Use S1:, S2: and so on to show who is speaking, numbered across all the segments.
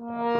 S1: মঙ্গল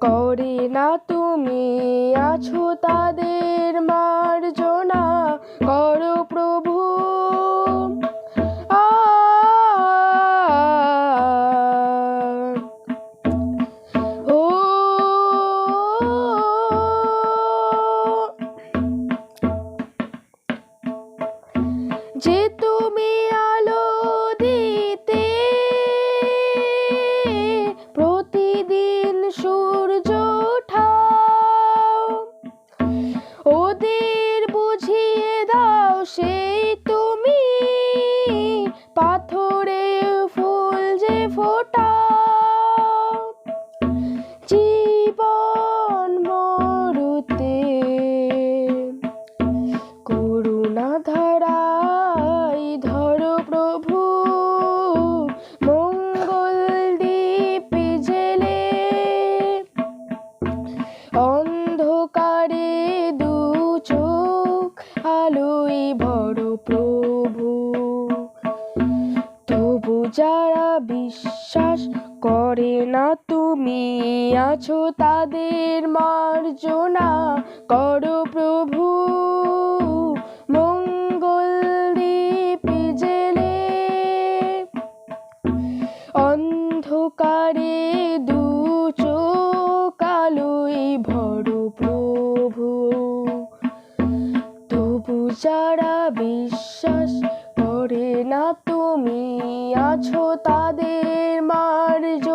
S1: করে না তুমি আছো তাদের মার্জনা। Tschüss. যারা বিশ্বাস করে না তুমি আছো তাদের মার্জনা করো প্রভু। মঙ্গল দ্বীপ জেলে অন্ধকারে দু চোখ আলোয় ভর প্রভু। তবু যারা বিশ্বাস করে না তুমি আছো তাদের মার্জনা।